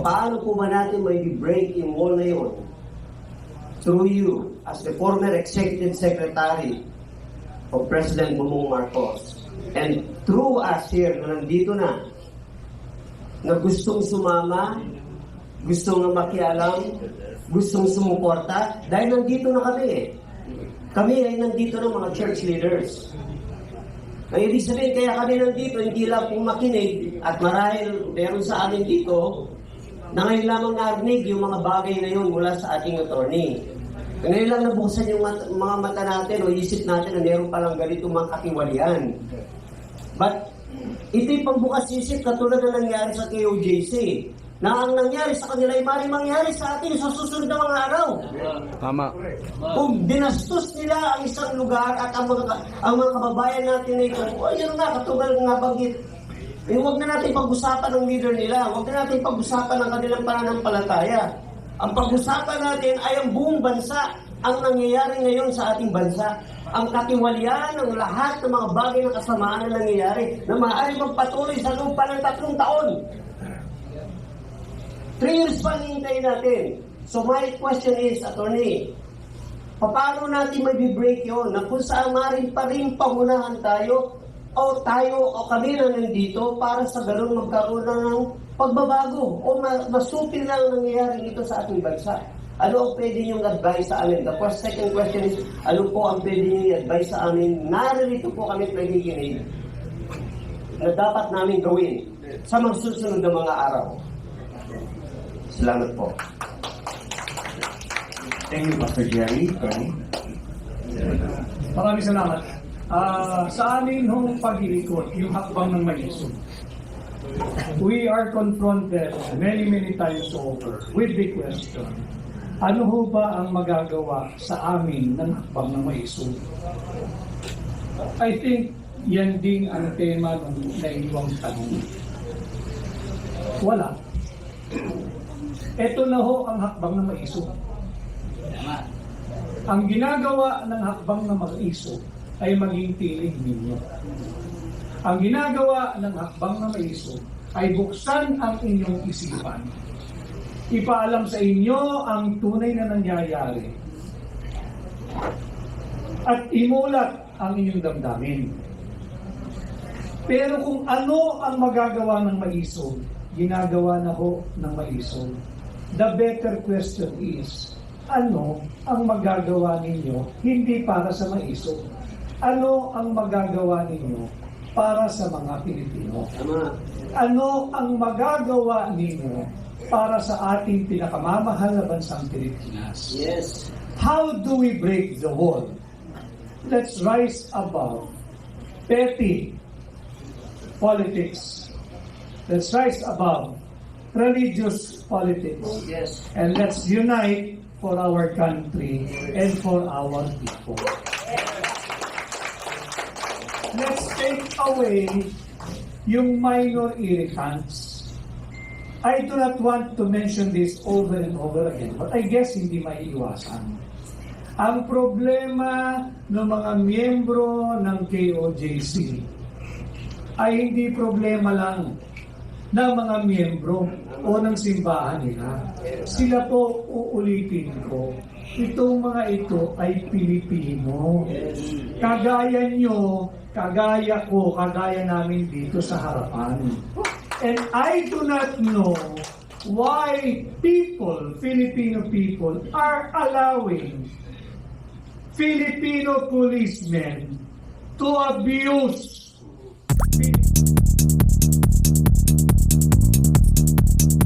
Paano po ba natin may break yung wall na yun? Through you, as the former executive secretary of President Bongbong Marcos, and through us here na nandito na, na gustong sumama, gustong makialam, gustong sumuporta, dahil nandito na kami eh. Kami ay nandito ng mga church leaders. Ang ibig sabihin, kaya kami nandito, hindi lang po makinig at marahil meron sa amin dito na ngayon lamang narinig yung mga bagay na yun mula sa ating attorney. Ngayon lang nabuksan yung mat- mga mata natin o isip natin na meron palang ganito mga katiwalian. But ito'y pagbukas isip katulad na nangyari sa KOJC na ang nangyari sa kanila ay maaaring mangyari sa atin sa susunod na mga araw. Tama. Kung dinastos nila ang isang lugar at ang mga, ang mga kababayan natin na ito, oh, yun nga, katulad ng nabanggit, eh, huwag na natin pag-usapan ng leader nila, huwag na natin pag-usapan ng kanilang pananampalataya. Ang pag-usapan natin ay ang buong bansa, ang nangyayari ngayon sa ating bansa. Ang katiwalian ng lahat ng mga bagay na kasamaan na nangyayari na maaaring magpatuloy sa loob pa ng tatlong taon. Three years pa hintayin natin. So my question is, attorney, paano natin may-break yun na kung saan maaaring pa rin pangunahan tayo o tayo o kami na nandito para sa ganun magkaroon ng pagbabago o ma- masupil na ang nangyayari dito sa ating bansa. Ano ang pwede niyong advice sa amin? The first, second question is, ano po ang pwede niyong advice sa amin? Naririto po kami nagiginig na dapat namin gawin sa mga susunod na mga araw. Salamat po. Thank you, Pastor Jerry. Tony. Maraming salamat. Ah, sa amin hong pag-iikot, yung hakbang ng Maisog, we are confronted many, many times over with the question, ano ho ba ang magagawa sa amin ng hakbang ng Maisog? I think yan din ang tema ng naiwang tanong. Wala. Ito na ho ang hakbang ng Maisog. Ang ginagawa ng hakbang ng mag-iso ay maging piling ninyo. Ang ginagawa ng hakbang ng mag-iso ay buksan ang inyong isipan. Ipaalam sa inyo ang tunay na nangyayari. At imulat ang inyong damdamin. Pero kung ano ang magagawa ng maiso, ginagawa na ho ng maiso. The better question is, ano ang magagawa ninyo hindi para sa maiso? Ano ang magagawa ninyo para sa mga Pilipino? Ano ang magagawa ninyo para sa ating pinakamamahal na bansang Pilipinas? Yes. How do we break the wall? Let's rise above petty politics. Let's rise above religious politics. Yes. And let's unite for our country and for our people. Let's take away yung minor irritants. I do not want to mention this over and over again, but I guess hindi maiiwasan. Ang problema ng mga miyembro ng KOJC ay hindi problema lang ng mga miyembro o ng simbahan nila. Sila po, uulitin ko, itong mga ito ay Pilipino. Kagaya nyo, kagaya ko, kagaya namin dito sa harapan. And I do not know why people, Filipino people, are allowing Filipino policemen to abuse うん。